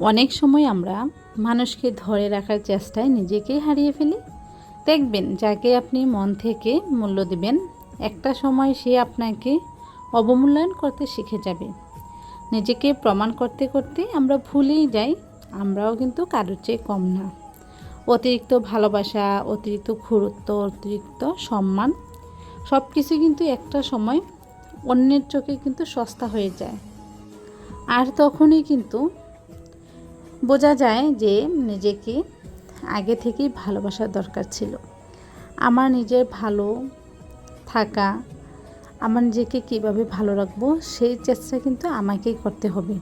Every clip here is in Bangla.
অনেক সময় আমরা মানুষকে ধরে রাখার চেষ্টায় নিজেকেই হারিয়ে ফেলি। দেখবেন, যাকে আপনি মন থেকে মূল্য দিবেন, একটা সময় সে আপনাকে অবমূল্যায়ন করতে শিখে যাবে। নিজেকে প্রমাণ করতে করতে আমরা ভুলেই যাই, আমরাও কিন্তু কারোর চেয়ে কম না। অতিরিক্ত ভালোবাসা, অতিরিক্ত গুরুত্ব, অতিরিক্ত সম্মান সব কিছু কিন্তু একটা সময় অন্যের চোখে কিন্তু সস্তা হয়ে যায়। আর তখনই কিন্তু বোঝা যায় যে নিজেকে আগে থেকেই ভালোবাসার দরকার ছিল। আমার নিজের ভালো থাকা, আমার নিজেকে কীভাবে ভালো রাখব, সেই চেষ্টা কিন্তু আমাকেই করতে হবে।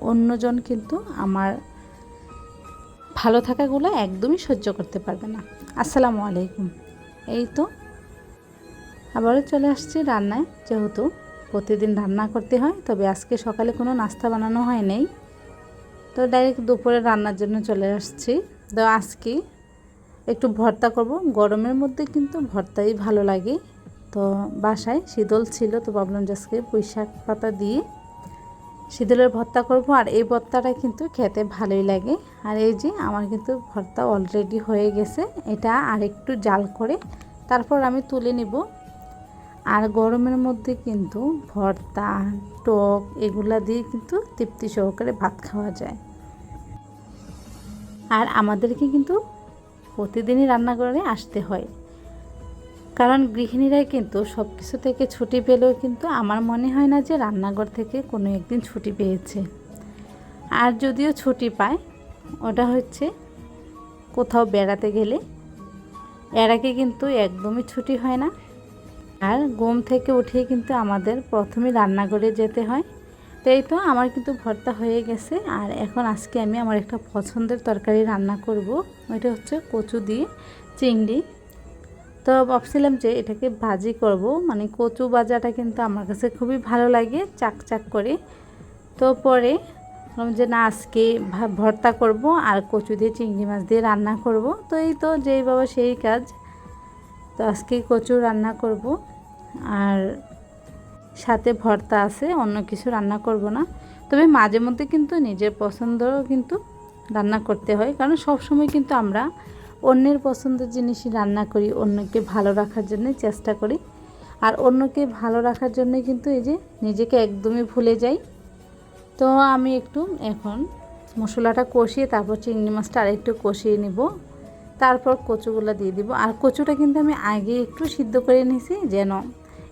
অন্যজন কিন্তু আমার ভালো থাকাগুলো একদমই সহ্য করতে পারবে না। আসসালামু আলাইকুম। এই তো আবারও চলে আসছি রান্নায়। যেহেতু প্রতিদিন রান্না করতে হয়, তবে আজকে সকালে কোনো নাস্তা বানানো হয় নাই তো ডাইরেক্ট দুপুরে রান্নার জন্য চলে আসছি। তো আজকে একটু ভর্তা করব। গরমের মধ্যে কিন্তু ভর্তাই ভালো লাগে। তো বাসায় শীতল ছিল, তো ভাবলাম যে আজকে পুঁইশাক পাতা দিয়ে শীতলের ভর্তা করব। আর এই ভর্তাটা কিন্তু খেতে ভালোই লাগে। আর এই যে আমার কিন্তু ভর্তা অলরেডি হয়ে গেছে। এটা আর একটু জাল করে তারপর আমি তুলে নিব। আর গরমের মধ্যে কিন্তু ভর্তা, টক এগুলা দিয়ে কিন্তু তৃপ্তি সহকারে ভাত খাওয়া যায়। আর আমাদেরকে কিন্তু প্রতিদিনই রান্নাঘরে আসতে হয়। কারণ গৃহিণীরাই কিন্তু সব কিছু থেকে ছুটি পেলেও কিন্তু আমার মনে হয় না যে রান্নাঘর থেকে কোনো একদিন ছুটি পেয়েছে। আর যদিও ছুটি পায়, ওটা হচ্ছে কোথাও বেড়াতে গেলে। এর আগে কিন্তু একদমই ছুটি হয় না। আর ঘুম থেকে উঠেই কিন্তু আমাদের প্রথমে রান্নাঘরে যেতে হয়। তো এই তো আমার কিন্তু ভর্তা হয়ে গেছে। আর এখন আজকে আমি আমার একটা পছন্দের তরকারি রান্না করব। ওইটা হচ্ছে কচু দিয়ে চিংড়ি। তো ভাবছিলাম যে এটাকে ভাজি করব। মানে কচু ভাজাটা কিন্তু আমার কাছে খুবই ভালো লাগে চাক চাক করে। তো পরে ভাবলাম যে না, আজকে ভর্তা করব আর কচু দিয়ে চিংড়ি মাছ দিয়ে রান্না করব। তো এই তো যেই বাবা সেই কাজ। তো আজকে কচু রান্না করব। আর সাথে ভর্তা আছে, অন্য কিছু রান্না করব না। তবে মাঝে মধ্যে কিন্তু নিজের পছন্দও কিন্তু রান্না করতে হয়। কারণ সব সময় কিন্তু আমরা অন্যের পছন্দের জিনিসই রান্না করি, অন্যকে ভালো রাখার জন্য চেষ্টা করি। আর অন্যকে ভালো রাখার জন্য কিন্তু এই যে নিজেকে একদমই ভুলে যাই। তো আমি একটু এখন মশলাটা কষিয়ে তারপর চিংড়ি মাছটা আরেকটু কষিয়ে নিব। তারপর কচুগুলো দিয়ে দিব। আর কচুটা কিন্তু আমি আগে একটু সিদ্ধ করে নিয়েছি যেন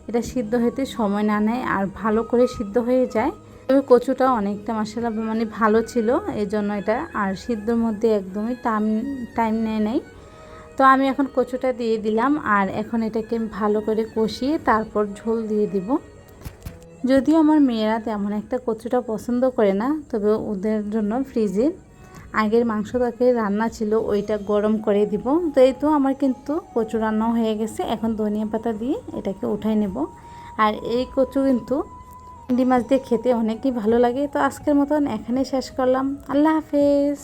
এটা সিদ্ধ হতে সময় না নেয় আর ভালো করে সিদ্ধ হয়ে যায়। তবে কচুটা অনেকটা মশলা মানে ভালো ছিল এই জন্য এটা আর সিদ্ধর মধ্যে একদমই টাইম টাইম নেয় নেই। তো আমি এখন কচুটা দিয়ে দিলাম আর এখন এটাকে ভালো করে কষিয়ে তারপর ঝোল দিয়ে দিব। যদিও আমার মেয়েরা তেমন একটা কচুটা পছন্দ করে না, তবে ওদের জন্য ফ্রিজে আগের মাংস তরকারি রান্না ছিল, ওইটা গরম করে দিব। তো এই তো আমার কিন্তু কচু রান্নাও হয়ে গেছে। এখন ধনিয়া পাতা দিয়ে এটাকে উঠাই নেব। আর এই কচু কিন্তু চিংড়ি মাছ দিয়ে খেতে অনেকই ভালো লাগে। তো আজকের মতন এখানেই শেষ করলাম। আল্লাহ হাফেজ।